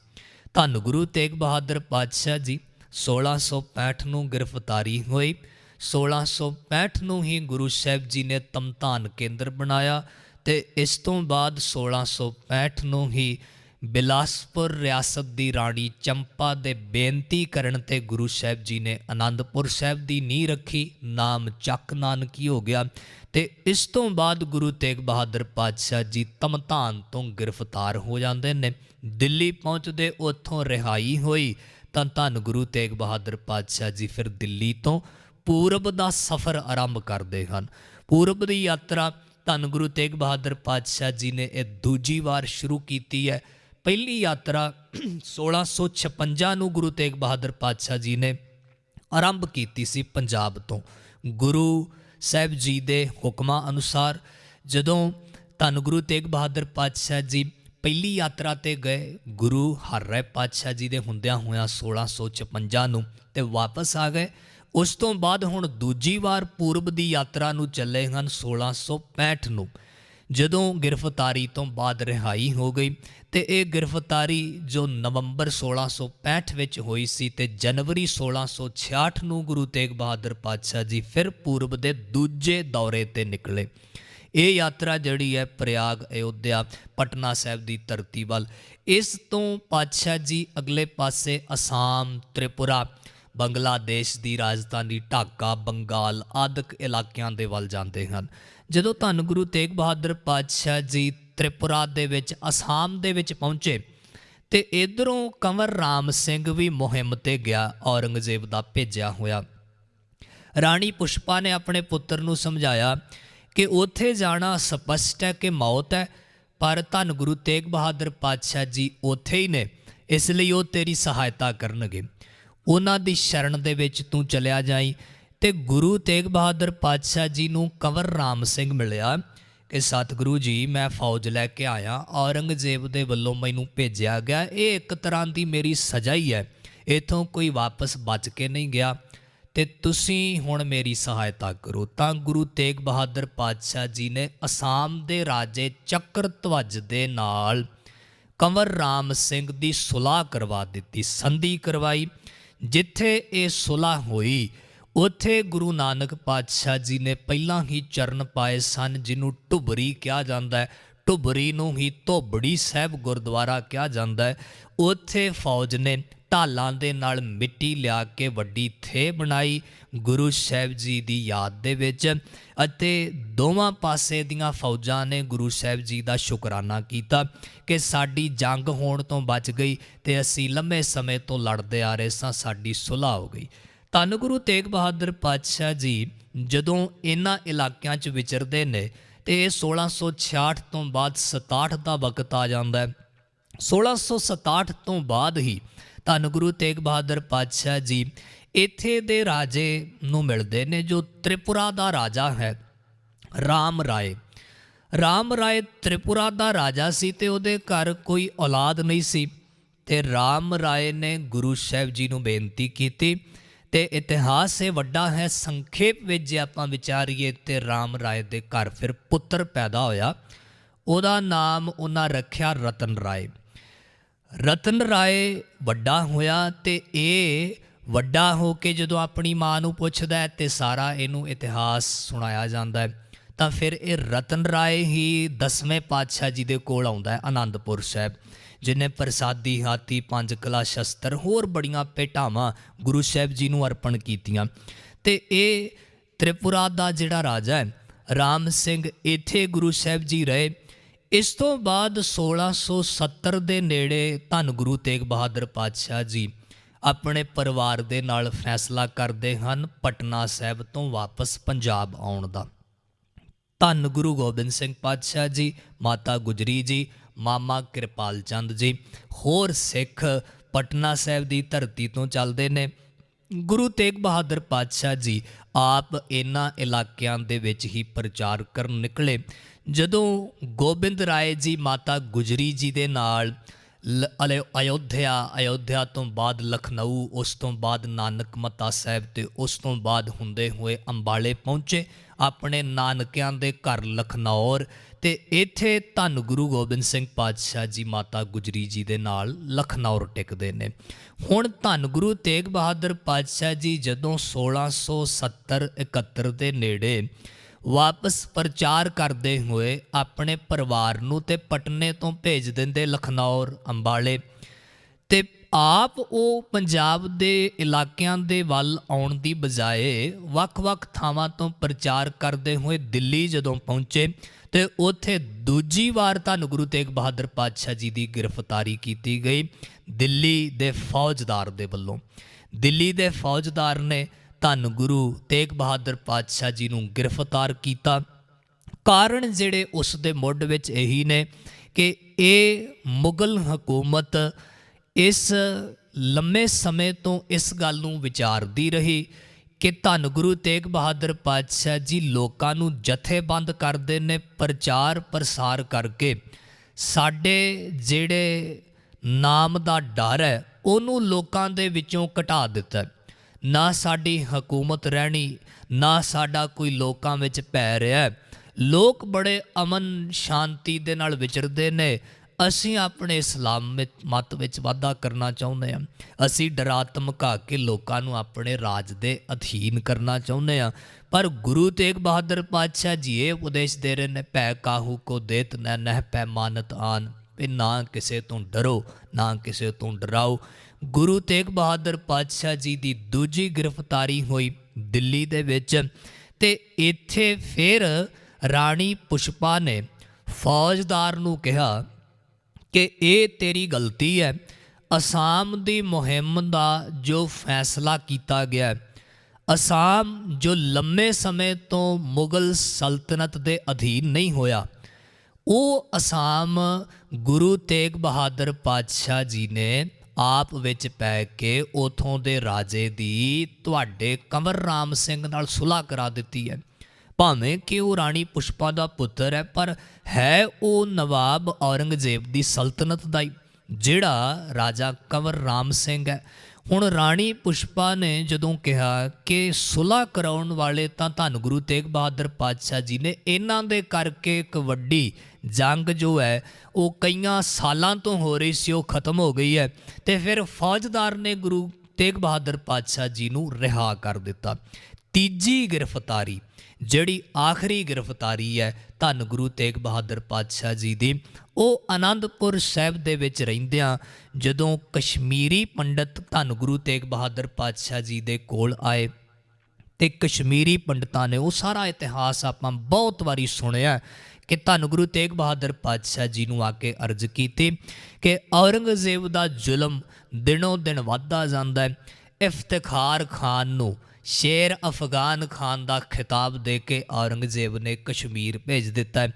A: ਧੰਨ ਗੁਰੂ ਤੇਗ ਬਹਾਦਰ ਪਾਤਸ਼ਾਹ ਜੀ 1665 ਨੂੰ ਗ੍ਰਿਫਤਾਰੀ ਹੋਈ। 1665 ਨੂੰ ਹੀ ਗੁਰੂ ਸਾਹਿਬ ਜੀ ਨੇ ਤਮਤਾਨ ਕੇਂਦਰ ਬਣਾਇਆ ਤੇ ਇਸ ਤੋਂ ਬਾਅਦ 1665 ਨੂੰ ਹੀ ਬਿਲਾਸਪੁਰ ਰਿਆਸਤ ਦੀ ਰਾਣੀ ਚੰਪਾ ਦੇ ਬੇਨਤੀ ਕਰਨ ਤੇ ਗੁਰੂ ਸਾਹਿਬ ਜੀ ਨੇ ਆਨੰਦਪੁਰ ਸਾਹਿਬ ਦੀ ਨੀਂਹ ਰੱਖੀ, ਨਾਮ ਚੱਕ ਨਾਨਕੀ ਹੋ ਗਿਆ ਤੇ ਇਸ ਤੋਂ ਬਾਅਦ ਗੁਰੂ ਤੇਗ ਬਹਾਦਰ ਪਾਤਸ਼ਾਹ ਜੀ ਤਮਤਾਨ ਤੋਂ ਗ੍ਰਿਫਤਾਰ ਹੋ ਜਾਂਦੇ ਨੇ। ਦਿੱਲੀ ਪਹੁੰਚਦੇ ਉੱਥੋਂ ਰਿਹਾਈ ਹੋਈ, ਤਾਂ ਧੰਨ ਗੁਰੂ ਤੇਗ ਬਹਾਦਰ ਪਾਤਸ਼ਾਹ ਜੀ ਫਿਰ ਦਿੱਲੀ ਤੋਂ ਪੂਰਬ ਦਾ ਸਫ਼ਰ ਆਰੰਭ ਕਰਦੇ ਹਨ। ਪੂਰਬ ਦੀ ਯਾਤਰਾ ਧੰਨ ਗੁਰੂ ਤੇਗ ਬਹਾਦਰ ਪਾਤਸ਼ਾਹ ਜੀ ਨੇ ਇਹ ਦੂਜੀ ਵਾਰ ਸ਼ੁਰੂ ਕੀਤੀ ਹੈ। ਪਹਿਲੀ ਯਾਤਰਾ 1656 ਨੂੰ ਗੁਰੂ ਤੇਗ ਬਹਾਦਰ ਪਾਤਸ਼ਾਹ ਜੀ ਨੇ ਆਰੰਭ ਕੀਤੀ ਸੀ ਪੰਜਾਬ ਤੋਂ। ਗੁਰੂ ਸਾਹਿਬ ਜੀ ਦੇ ਹੁਕਮਾਂ ਅਨੁਸਾਰ ਜਦੋਂ ਧੰਨ ਗੁਰੂ ਤੇਗ ਬਹਾਦਰ ਪਾਤਸ਼ਾਹ ਜੀ ਪਹਿਲੀ ਯਾਤਰਾ ਤੇ ਗਏ, ਗੁਰੂ ਹਰਰਾਏ ਪਾਤਸ਼ਾਹ ਜੀ ਦੇ ਹੁੰਦਿਆਂ ਹੋਇਆਂ 1656 ਨੂੰ ਤੇ ਵਾਪਸ ਆ ਗਏ। ਉਸ ਤੋਂ ਬਾਅਦ ਹੁਣ ਦੂਜੀ ਵਾਰ ਪੂਰਬ ਦੀ ਯਾਤਰਾ ਨੂੰ ਚੱਲੇ ਹਨ 1665 ਨੂੰ। ਜਦੋਂ ਗ੍ਰਿਫਤਾਰੀ ਤੋਂ ਬਾਅਦ ਰਿਹਾਈ ਹੋ ਗਈ ਤੇ ਇਹ ਗ੍ਰਿਫਤਾਰੀ ਜੋ ਨਵੰਬਰ 1665 ਵਿੱਚ ਹੋਈ ਸੀ ਤੇ ਜਨਵਰੀ 1666 ਨੂੰ ਗੁਰੂ ਤੇਗ ਬਹਾਦਰ ਪਾਤਸ਼ਾਹ ਜੀ ਫਿਰ ਪੂਰਬ ਦੇ ਦੂਜੇ ਦੌਰੇ ਤੇ ਨਿਕਲੇ। ਇਹ ਯਾਤਰਾ ਜਿਹੜੀ ਹੈ ਪ੍ਰਯਾਗ ਅਯੋਧਿਆ ਪਟਨਾ ਸਾਹਿਬ ਦੀ ਧਰਤੀ ਵੱਲ। ਇਸ ਤੋਂ ਪਾਤਸ਼ਾਹ ਜੀ ਅਗਲੇ ਪਾਸੇ ਅਸਾਮ, ਤ੍ਰਿਪੁਰਾ, ਬੰਗਲਾਦੇਸ਼ ਦੀ ਰਾਜਧਾਨੀ ਢਾਕਾ, ਬੰਗਾਲ ਆਦਿਕ ਇਲਾਕਿਆਂ ਦੇ ਵੱਲ ਜਾਂਦੇ ਹਨ। ਜਦੋਂ ਧੰਨ ਗੁਰੂ ਤੇਗ ਬਹਾਦਰ ਪਾਤਸ਼ਾਹ ਜੀ ਤ੍ਰਿਪੁਰਾ ਦੇ ਵਿੱਚ, ਅਸਾਮ ਦੇ ਵਿੱਚ ਪਹੁੰਚੇ, ਤੇ ਇਧਰੋਂ ਕੰਵਰ ਰਾਮ ਸਿੰਘ ਵੀ ਮੁਹਿੰਮ ਤੇ ਗਿਆ, ਔਰੰਗਜ਼ੇਬ ਦਾ ਭੇਜਿਆ ਹੋਇਆ। ਰਾਣੀ ਪੁਸ਼ਪਾ ਨੇ ਆਪਣੇ ਪੁੱਤਰ ਨੂੰ ਸਮਝਾਇਆ ਕਿ ਉੱਥੇ ਜਾਣਾ ਸਪਸ਼ਟ ਹੈ ਕਿ ਮੌਤ ਹੈ, ਪਰ ਧੰਨ ਗੁਰੂ ਤੇਗ ਬਹਾਦਰ ਪਾਤਸ਼ਾਹ ਜੀ ਉੱਥੇ ਹੀ ਨੇ, ਇਸ ਲਈ ਉਹ ਤੇਰੀ ਸਹਾਇਤਾ ਕਰਨਗੇ। ਉਹਨਾਂ ਦੀ ਸ਼ਰਨ ਦੇ ਵਿੱਚ ਤੂੰ ਚਲਿਆ ਜਾਈ ਤੇ ਗੁਰੂ ਤੇਗ ਬਹਾਦਰ ਪਾਤਸ਼ਾਹ ਜੀ ਨੂੰ ਕੰਵਰ ਰਾਮ ਸਿੰਘ ਮਿਲਿਆ ਕਿ ਸਤਿਗੁਰੂ ਜੀ, ਮੈਂ ਫੌਜ ਲੈ ਕੇ ਆਇਆ, ਔਰੰਗਜ਼ੇਬ ਦੇ ਵੱਲੋਂ ਮੈਨੂੰ ਭੇਜਿਆ ਗਿਆ। ਇਹ ਇੱਕ ਤਰ੍ਹਾਂ ਦੀ ਮੇਰੀ ਸਜ਼ਾ ਹੀ ਹੈ। ਇਥੋਂ ਕੋਈ ਵਾਪਸ ਬਚ ਕੇ ਨਹੀਂ ਗਿਆ। ਤੇ ਤੁਸੀਂ ਹੁਣ ਮੇਰੀ ਸਹਾਇਤਾ ਕਰੋ। ਤਾਂ ਗੁਰੂ ਤੇਗ ਬਹਾਦਰ ਪਾਤਸ਼ਾਹ ਜੀ ਨੇ ਅਸਾਮ ਦੇ ਰਾਜੇ ਚੱਕਰਤਵਜ ਦੇ ਨਾਲ ਕੰਵਰ ਰਾਮ ਸਿੰਘ ਦੀ ਸੁਲਾਹ ਕਰਵਾ ਦਿੱਤੀ, ਸੰਧੀ ਕਰਵਾਈ। ਜਿੱਥੇ ਇਹ ਸੁਲਾਹ ਹੋਈ ਉੱਥੇ ਗੁਰੂ ਨਾਨਕ ਪਾਤਸ਼ਾਹ ਜੀ ਨੇ ਪਹਿਲਾਂ ਹੀ ਚਰਨ ਪਾਏ ਸਨ, ਜਿਹਨੂੰ ਢੁਬਰੀ ਕਿਹਾ ਜਾਂਦਾ ਹੈ। ਢੁਬਰੀ ਨੂੰ ਹੀ ਧੋਬੜੀ ਸਾਹਿਬ ਗੁਰਦੁਆਰਾ ਕਿਹਾ ਜਾਂਦਾ ਹੈ। ਉੱਥੇ ਫੌਜ ਨੇ ਢਾਲਾਂ ਦੇ ਨਾਲ ਮਿੱਟੀ ਲਿਆ ਕੇ ਵੱਡੀ ਥੇ ਬਣਾਈ ਗੁਰੂ ਸਾਹਿਬ ਜੀ ਦੀ ਯਾਦ ਦੇ ਵਿੱਚ ਅਤੇ ਦੋਵਾਂ ਪਾਸੇ ਦੀਆਂ ਫੌਜਾਂ ਨੇ ਗੁਰੂ ਸਾਹਿਬ ਜੀ ਦਾ ਸ਼ੁਕਰਾਨਾ ਕੀਤਾ ਕਿ ਸਾਡੀ ਜੰਗ ਹੋਣ ਤੋਂ ਬਚ ਗਈ ਤੇ ਅਸੀਂ ਲੰਮੇ ਸਮੇਂ ਤੋਂ ਲੜਦੇ ਆ ਰਹੇ ਸਾਂ, ਸਾਡੀ ਸੁਲਾਹ ਹੋ ਗਈ। ਧੰਨ ਗੁਰੂ ਤੇਗ ਬਹਾਦਰ ਪਾਤਸ਼ਾਹ ਜੀ ਜਦੋਂ ਇਹਨਾਂ ਇਲਾਕਿਆਂ 'ਚ ਵਿਚਰਦੇ ਨੇ ਤੇ ਇਹ 1666 ਤੋਂ ਬਾਅਦ 67 ਦਾ ਵਕਤ ਆ ਜਾਂਦਾ ਹੈ। 1667 ਤੋਂ ਬਾਅਦ ਹੀ ਧੰਨ ਗੁਰੂ ਤੇਗ ਬਹਾਦਰ ਪਾਤਸ਼ਾਹ ਜੀ ਇੱਥੇ ਦੇ ਰਾਜੇ ਨੂੰ ਮਿਲਦੇ ਨੇ ਜੋ ਤ੍ਰਿਪੁਰਾ ਦਾ ਰਾਜਾ ਹੈ, ਰਾਮ ਰਾਏ। ਰਾਮ ਰਾਏ ਤ੍ਰਿਪੁਰਾ ਦਾ ਰਾਜਾ ਸੀ ਤੇ ਉਹਦੇ ਘਰ ਕੋਈ ਔਲਾਦ ਨਹੀਂ ਸੀ ਤੇ ਰਾਮ ਰਾਏ ਨੇ ਗੁਰੂ ਸਾਹਿਬ ਜੀ ਨੂੰ ਬੇਨਤੀ ਕੀਤੀ ਤੇ ਇਤਿਹਾਸ ਇਹ ਵੱਡਾ ਹੈ, ਸੰਖੇਪ ਵਿੱਚ ਜੇ ਆਪਾਂ ਵਿਚਾਰੀਏ ਤੇ ਰਾਮ ਰਾਏ ਦੇ ਘਰ ਫਿਰ ਪੁੱਤਰ ਪੈਦਾ ਹੋਇਆ। ਉਹਦਾ ਨਾਮ ਉਹਨਾਂ ਰੱਖਿਆ ਰਤਨ ਰਾਏ। ਰਤਨ ਰਾਏ ਵੱਡਾ ਹੋਇਆ ਤੇ ਇਹ ਵੱਡਾ ਹੋ ਕੇ ਜਦੋਂ ਆਪਣੀ ਮਾਂ ਨੂੰ ਪੁੱਛਦਾ ਹੈ ਤੇ ਸਾਰਾ ਇਹਨੂੰ ਇਤਿਹਾਸ ਸੁਣਾਇਆ ਜਾਂਦਾ ਹੈ, ਤਾਂ ਫਿਰ ਇਹ ਰਤਨ ਰਾਏ ਹੀ ਦਸਵੇਂ ਪਾਤਸ਼ਾਹ ਜੀ ਦੇ ਕੋਲ ਆਉਂਦਾ ਹੈ, ਆਨੰਦਪੁਰ ਸਾਹਿਬ। ਜਿਨੇ ਪ੍ਰਸਾਦੀ, ਹਾਥੀ, ਪੰਜ ਕਲਾ ਸ਼ਸਤਰ, ਹੋਰ ਬੜੀਆਂ ਭੇਟਾਵਾਂ ਗੁਰੂ ਸਾਹਿਬ ਜੀ ਨੂੰ ਅਰਪਣ ਕੀਤੀਆਂ। ਤੇ ਇਹ ਤ੍ਰਿਪੁਰਾ ਦਾ ਜਿਹੜਾ ਰਾਜਾ ਹੈ, ਰਾਮ ਸਿੰਘ ਇੱਥੇ ਗੁਰੂ ਸਾਹਿਬ ਜੀ ਰਹੇ। ਇਸ ਤੋਂ ਬਾਅਦ 1670 ਦੇ ਨੇੜੇ ਧੰਨ ਗੁਰੂ ਤੇਗ ਬਹਾਦਰ ਪਾਤਸ਼ਾਹ ਜੀ ਆਪਣੇ ਪਰਿਵਾਰ ਦੇ ਨਾਲ ਫੈਸਲਾ ਕਰਦੇ ਹਨ ਪਟਨਾ ਸਾਹਿਬ ਤੋਂ ਵਾਪਸ ਪੰਜਾਬ ਆਉਣ ਦਾ। ਧੰਨ ਗੁਰੂ ਗੋਬਿੰਦ ਸਿੰਘ ਪਾਤਸ਼ਾਹ ਜੀ, ਮਾਤਾ ਗੁਜਰੀ ਜੀ ਮਾਮਾ ਕਿਰਪਾਲ ਚੰਦ ਜੀ। ਹੋਰ ਸਿੱਖ ਪਟਨਾ ਸਾਹਿਬ ਦੀ ਧਰਤੀ ਤੋਂ ਚੱਲਦੇ ਨੇ। ਗੁਰੂ ਤੇਗ ਬਹਾਦਰ ਪਾਤਸ਼ਾਹ ਜੀ ਆਪ ਇਹਨਾਂ ਇਲਾਕਿਆਂ ਦੇ ਵਿੱਚ ਹੀ ਪ੍ਰਚਾਰ ਕਰਨ ਨਿਕਲੇ। ਜਦੋਂ ਗੋਬਿੰਦ ਰਾਏ ਜੀ ਮਾਤਾ ਗੁਜਰੀ ਜੀ ਦੇ ਨਾਲ ਅਯੋਧਿਆ ਅਯੋਧਿਆ ਤੋਂ ਬਾਅਦ ਲਖਨਊ, ਉਸ ਤੋਂ ਬਾਅਦ ਨਾਨਕ ਮੱਤਾ ਸਾਹਿਬ ਤੇ ਉਸ ਤੋਂ ਬਾਅਦ ਹੁੰਦੇ ਹੋਏ ਅੰਬਾਲੇ ਪਹੁੰਚੇ ਆਪਣੇ ਨਾਨਕਿਆਂ ਦੇ ਘਰ ਲਖਨੌਰ ਤੇ ਇੱਥੇ ਧੰਨ ਗੁਰੂ ਗੋਬਿੰਦ ਸਿੰਘ ਪਾਤਸ਼ਾਹ ਜੀ ਮਾਤਾ ਗੁਜਰੀ ਜੀ ਦੇ ਨਾਲ ਲਖਨੌਰ ਟਿਕਦੇ ਨੇ। ਹੁਣ ਧੰਨ ਗੁਰੂ ਤੇਗ ਬਹਾਦਰ ਪਾਤਸ਼ਾਹ ਜੀ ਜਦੋਂ 1670 71 ਦੇ ਨੇੜੇ ਵਾਪਸ ਪ੍ਰਚਾਰ ਕਰਦੇ ਹੋਏ ਆਪਣੇ ਪਰਿਵਾਰ ਨੂੰ ਤੇ ਪਟਨੇ ਤੋਂ ਭੇਜ ਦਿੰਦੇ ਲਖਨੌਰ, ਅੰਬਾਲੇ। ਤੇ ਆਪ ਉਹ ਪੰਜਾਬ ਦੇ ਇਲਾਕਿਆਂ ਦੇ ਵੱਲ ਆਉਣ ਦੀ ਬਜਾਏ ਵੱਖ-ਵੱਖ ਥਾਵਾਂ ਤੋਂ ਪ੍ਰਚਾਰ ਕਰਦੇ ਹੋਏ ਦਿੱਲੀ ਜਦੋਂ ਪਹੁੰਚੇ, ਤੇ ਉੱਥੇ ਦੂਜੀ ਵਾਰ ਤੁਹਾਨੂੰ ਗੁਰੂ ਤੇਗ ਬਹਾਦਰ ਪਾਤਸ਼ਾਹ ਜੀ ਦੀ ਗ੍ਰਿਫਤਾਰੀ ਕੀਤੀ ਗਈ ਦਿੱਲੀ ਦੇ ਫੌਜਦਾਰ ਦੇ ਵੱਲੋਂ। ਦਿੱਲੀ ਦੇ ਫੌਜਦਾਰ ਨੇ ਧੰਨ ਗੁਰੂ ਤੇਗ ਬਹਾਦਰ ਪਾਤਸ਼ਾਹ ਜੀ ਨੂੰ ਗ੍ਰਿਫਤਾਰ ਕੀਤਾ। ਕਾਰਨ ਜਿਹੜੇ ਉਸ ਦੇ ਮੁੱਢ ਵਿੱਚ ਇਹੀ ਨੇ ਕਿ ਇਹ ਮੁਗਲ ਹਕੂਮਤ ਇਸ ਲੰਮੇ ਸਮੇਂ ਤੋਂ ਇਸ ਗੱਲ ਨੂੰ ਵਿਚਾਰਦੀ ਰਹੀ ਕਿ ਧੰਨ ਗੁਰੂ ਤੇਗ ਬਹਾਦਰ ਪਾਤਸ਼ਾਹ ਜੀ ਲੋਕਾਂ ਨੂੰ ਜਥੇਬੰਦ ਕਰਦੇ ਨੇ, ਪ੍ਰਚਾਰ ਪ੍ਰਸਾਰ ਕਰਕੇ। ਸਾਡੇ ਜਿਹੜੇ ਨਾਮ ਦਾ ਡਰ ਹੈ, ਉਹਨੂੰ ਲੋਕਾਂ ਦੇ ਵਿੱਚੋਂ ਘਟਾ ਦਿੱਤਾ। ਨਾ ਸਾਡੀ ਹਕੂਮਤ ਰਹਿਣੀ, ਨਾ ਸਾਡਾ ਕੋਈ ਲੋਕਾਂ ਵਿੱਚ ਪੈ ਰਿਹਾ ਲੋਕ ਬੜੇ ਅਮਨ ਸ਼ਾਂਤੀ ਦੇ ਨਾਲ ਵਿਚਰਦੇ ਨੇ। ਅਸੀਂ ਆਪਣੇ ਇਸਲਾਮ ਮਤ ਵਿੱਚ ਵਾਧਾ ਕਰਨਾ ਚਾਹੁੰਦੇ ਹਾਂ। ਅਸੀਂ ਡਰਾ ਧਮਕਾ ਕੇ ਲੋਕਾਂ ਨੂੰ ਆਪਣੇ ਰਾਜ ਦੇ ਅਧੀਨ ਕਰਨਾ ਚਾਹੁੰਦੇ ਹਾਂ। ਪਰ ਗੁਰੂ ਤੇਗ ਬਹਾਦਰ ਪਾਤਸ਼ਾਹ ਜੀ ਇਹ ਉਪਦੇਸ਼ ਦੇ ਰਹੇ ਨੇ ਭੈ ਕਾਹੂ ਕੋ ਦੇਤ ਨ ਨਹਿ ਪੈਮਾਨਤ ਆਨ। ਵੀ ਨਾ ਕਿਸੇ ਤੋਂ ਡਰੋ, ਨਾ ਕਿਸੇ ਤੋਂ ਡਰਾਓ। ਗੁਰੂ ਤੇਗ ਬਹਾਦਰ ਪਾਤਸ਼ਾਹ ਜੀ ਦੀ ਦੂਜੀ ਗ੍ਰਿਫਤਾਰੀ ਹੋਈ ਦਿੱਲੀ ਦੇ ਵਿੱਚ ਤੇ ਇੱਥੇ ਫਿਰ ਰਾਣੀ ਪੁਸ਼ਪਾ ਨੇ ਫੌਜਦਾਰ ਨੂੰ ਕਿਹਾ ਕਿ ਇਹ ਤੇਰੀ ਗਲਤੀ ਹੈ। ਅਸਾਮ ਦੀ ਮੁਹਿੰਮ ਦਾ ਜੋ ਫੈਸਲਾ ਕੀਤਾ ਗਿਆ ਅਸਾਮ ਜੋ ਲੰਮੇ ਸਮੇਂ ਤੋਂ ਮੁਗਲ ਸਲਤਨਤ ਦੇ ਅਧੀਨ ਨਹੀਂ ਹੋਇਆ, ਉਹ ਅਸਾਮ ਗੁਰੂ ਤੇਗ ਬਹਾਦਰ ਪਾਤਸ਼ਾਹ ਜੀ ਨੇ ਆਪ ਵਿੱਚ ਪੈ ਕੇ ਉਥੋਂ ਦੇ ਰਾਜੇ ਦੀ ਤੁਹਾਡੇ ਕੰਵਰ ਰਾਮ ਸਿੰਘ ਨਾਲ ਸੁਲ੍ਹਾ ਕਰਾ ਦਿੱਤੀ ਹੈ। ਭਾਵੇਂ ਕਿ ਉਹ ਰਾਣੀ ਪੁਸ਼ਪਾ ਦਾ ਪੁੱਤਰ ਹੈ, ਪਰ ਹੈ ਉਹ ਨਵਾਬ ਔਰੰਗਜ਼ੇਬ ਦੀ ਸਲਤਨਤ ਦਾ ਹੀ, ਜਿਹੜਾ ਰਾਜਾ ਕੰਵਰ ਰਾਮ ਸਿੰਘ ਹੈ। ਹੁਣ ਰਾਣੀ ਪੁਸ਼ਪਾ ਨੇ ਜਦੋਂ ਕਿਹਾ ਕਿ ਸੁਲ੍ਹਾ ਕਰਾਉਣ ਵਾਲੇ ਤਾਂ ਧੰਨ ਗੁਰੂ ਤੇਗ ਬਹਾਦਰ ਪਾਤਸ਼ਾਹ ਜੀ ਨੇ ਇਹਨਾਂ ਦੇ ਕਰਕੇ ਇੱਕ ਵੱਡੀ ਜੰਗ ਜੋ ਹੈ, ਉਹ ਕਈਆਂ ਸਾਲਾਂ ਤੋਂ ਹੋ ਰਹੀ ਸੀ, ਉਹ ਖਤਮ ਹੋ ਗਈ ਹੈ ਤੇ ਫਿਰ ਫੌਜਦਾਰ ਨੇ ਗੁਰੂ ਤੇਗ ਬਹਾਦਰ ਪਾਤਸ਼ਾਹ ਜੀ ਨੂੰ ਰਿਹਾ ਕਰ ਦਿੱਤਾ। ਤੀਜੀ ਗ੍ਰਿਫਤਾਰੀ। ਜਿਹੜੀ ਆਖਰੀ ਗ੍ਰਿਫਤਾਰੀ ਹੈ ਧੰਨ ਗੁਰੂ ਤੇਗ ਬਹਾਦਰ ਪਾਤਸ਼ਾਹ ਜੀ ਦੀ, ਉਹ ਆਨੰਦਪੁਰ ਸਾਹਿਬ ਦੇ ਵਿੱਚ ਰਹਿੰਦਿਆਂ ਜਦੋਂ ਕਸ਼ਮੀਰੀ ਪੰਡਤ ਧੰਨ ਗੁਰੂ ਤੇਗ ਬਹਾਦਰ ਪਾਤਸ਼ਾਹ ਜੀ ਦੇ ਕੋਲ ਆਏ ਤੇ ਕਸ਼ਮੀਰੀ ਪੰਡਤਾਂ ਨੇ ਉਹ ਸਾਰਾ ਇਤਿਹਾਸ ਆਪਾਂ ਬਹੁਤ ਵਾਰੀ ਸੁਣਿਆ ਕਿ ਧੰਨ ਗੁਰੂ ਤੇਗ ਬਹਾਦਰ ਪਾਤਸ਼ਾਹ ਜੀ ਨੂੰ ਆ ਕੇ ਅਰਜ਼ ਕੀਤੀ ਕਿ ਔਰੰਗਜ਼ੇਬ ਦਾ ਜ਼ੁਲਮ ਦਿਨੋਂ ਦਿਨ ਵੱਧਦਾ ਜਾਂਦਾ ਹੈ, ਇਫਤਖਾਰ ਖਾਨ ਨੂੰ ਸ਼ੇਰ ਅਫਗਾਨ ਖਾਨ ਦਾ ਖਿਤਾਬ ਦੇ ਕੇ ਔਰੰਗਜ਼ੇਬ ਨੇ ਕਸ਼ਮੀਰ ਭੇਜ ਦਿੱਤਾ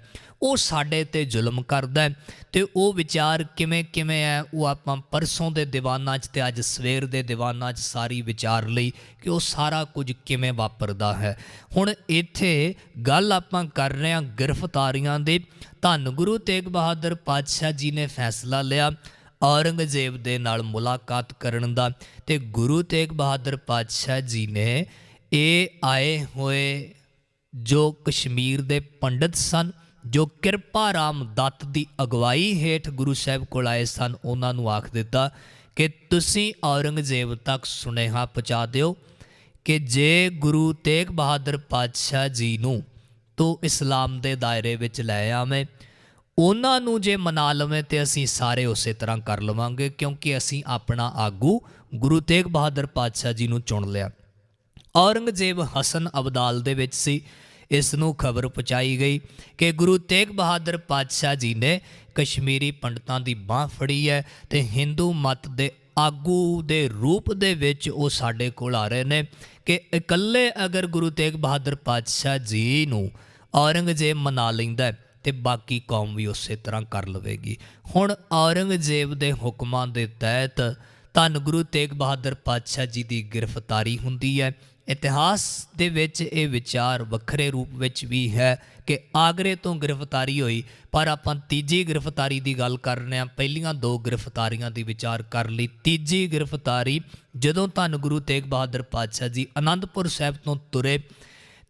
A: ਉਹ ਸਾਡੇ ਤੇ ਜ਼ੁਲਮ ਕਰਦਾ ਹੈ ਤੇ ਉਹ ਵਿਚਾਰ ਕਿਵੇਂ ਕਿਵੇਂ ਹੈ, ਉਹ ਆਪਾਂ ਪਰਸੋਂ ਦੇ ਦੀਵਾਨਾਂ 'ਚ ਤੇ ਅੱਜ ਸਵੇਰ ਦੇ ਦੀਵਾਨਾਂ 'ਚ ਸਾਰੀ ਵਿਚਾਰ ਲਈ ਕਿ ਉਹ ਸਾਰਾ ਕੁਝ ਕਿਵੇਂ ਵਾਪਰਦਾ ਹੈ। ਹੁਣ ਇੱਥੇ ਗੱਲ ਆਪਾਂ ਕਰ ਰਹੇ ਹਾਂ ਗ੍ਰਿਫਤਾਰੀਆਂ ਦੀ। ਧੰਨ ਗੁਰੂ ਤੇਗ ਬਹਾਦਰ ਪਾਤਸ਼ਾਹ ਜੀ ਨੇ ਫੈਸਲਾ ਲਿਆ ਔਰੰਗਜ਼ੇਬ ਦੇ ਨਾਲ ਮੁਲਾਕਾਤ ਕਰਨ ਦਾ ਤੇ ਗੁਰੂ ਤੇਗ ਬਹਾਦਰ ਪਾਤਸ਼ਾਹ ਜੀ ਨੇ ਇਹ ਆਏ ਹੋਏ ਜੋ ਕਸ਼ਮੀਰ ਦੇ ਪੰਡਿਤ ਸਨ, ਜੋ ਕਿਰਪਾ ਰਾਮ ਦੱਤ ਦੀ ਅਗਵਾਈ ਹੇਠ ਗੁਰੂ ਸਾਹਿਬ ਕੋਲ ਆਏ ਸਨ, ਉਹਨਾਂ ਨੂੰ ਆਖ ਦਿੱਤਾ ਕਿ ਤੁਸੀਂ ਔਰੰਗਜ਼ੇਬ ਤੱਕ ਸੁਨੇਹਾ ਪਹੁੰਚਾ ਦਿਓ ਕਿ ਜੇ ਗੁਰੂ ਤੇਗ ਬਹਾਦਰ ਪਾਤਸ਼ਾਹ ਜੀ ਨੂੰ ਤੂੰ ਇਸਲਾਮ ਦੇ ਦਾਇਰੇ ਵਿੱਚ ਲੈ ਆਵੇਂ ਉਹਨਾਂ ਨੂੰ ਜੇ ਮਨਾ ਲਵੇਂ ਤੇ ਅਸੀਂ ਸਾਰੇ ਉਸੇ ਤਰ੍ਹਾਂ ਕਰ ਲਵਾਂਗੇ, ਕਿਉਂਕਿ ਅਸੀਂ ਆਪਣਾ ਆਗੂ ਗੁਰੂ ਤੇਗ ਬਹਾਦਰ ਪਾਤਸ਼ਾਹ ਜੀ ਨੂੰ ਚੁਣ ਲਿਆ। ਔਰੰਗਜ਼ੇਬ ਹਸਨ ਅਬਦਾਲ ਦੇ ਵਿੱਚ ਸੀ, ਇਸ ਨੂੰ ਖਬਰ ਪਹੁੰਚਾਈ ਗਈ ਕਿ ਗੁਰੂ ਤੇਗ ਬਹਾਦਰ ਪਾਤਸ਼ਾਹ ਜੀ ਨੇ ਕਸ਼ਮੀਰੀ ਪੰਡਤਾਂ ਦੀ ਬਾਹ ਫੜੀ ਹੈ ਤੇ ਹਿੰਦੂ ਮਤ ਦੇ ਆਗੂ ਦੇ ਰੂਪ ਦੇ ਵਿੱਚ ਉਹ ਸਾਡੇ ਕੋਲ ਆ ਰਹੇ ਨੇ ਕਿ ਇਕੱਲੇ ਅਗਰ ਗੁਰੂ ਤੇਗ ਬਹਾਦਰ ਪਾਤਸ਼ਾਹ ਜੀ ਨੂੰ ਔਰੰਗਜ਼ੇਬ ਮਨਾ ਲੈਂਦਾ ਹੈ ਤੇ ਬਾਕੀ ਕੌਮ ਵੀ ਉਸੇ ਤਰ੍ਹਾਂ ਕਰ ਲਵੇਗੀ। ਹੁਣ ਔਰੰਗਜ਼ੇਬ ਦੇ ਹੁਕਮਾਂ ਦੇ ਤਹਿਤ ਧੰਨ ਗੁਰੂ ਤੇਗ ਬਹਾਦਰ ਪਾਤਸ਼ਾਹ ਜੀ ਦੀ ਗ੍ਰਿਫਤਾਰੀ ਹੁੰਦੀ ਹੈ। ਇਤਿਹਾਸ ਦੇ ਵਿੱਚ ਇਹ ਵਿਚਾਰ ਵੱਖਰੇ ਰੂਪ ਵਿੱਚ ਵੀ ਹੈ ਕਿ ਆਗਰੇ ਤੋਂ ਗ੍ਰਿਫਤਾਰੀ ਹੋਈ, ਪਰ ਆਪਾਂ ਤੀਜੀ ਗ੍ਰਿਫਤਾਰੀ ਦੀ ਗੱਲ ਕਰ ਰਹੇ ਹਾਂ। ਪਹਿਲੀਆਂ ਦੋ ਗ੍ਰਿਫਤਾਰੀਆਂ ਦੀ ਵਿਚਾਰ ਕਰ ਲਈ। ਤੀਜੀ ਗ੍ਰਿਫਤਾਰੀ ਜਦੋਂ ਧੰਨ ਗੁਰੂ ਤੇਗ ਬਹਾਦਰ ਪਾਤਸ਼ਾਹ ਜੀ ਆਨੰਦਪੁਰ ਸਾਹਿਬ ਤੋਂ ਤੁਰੇ,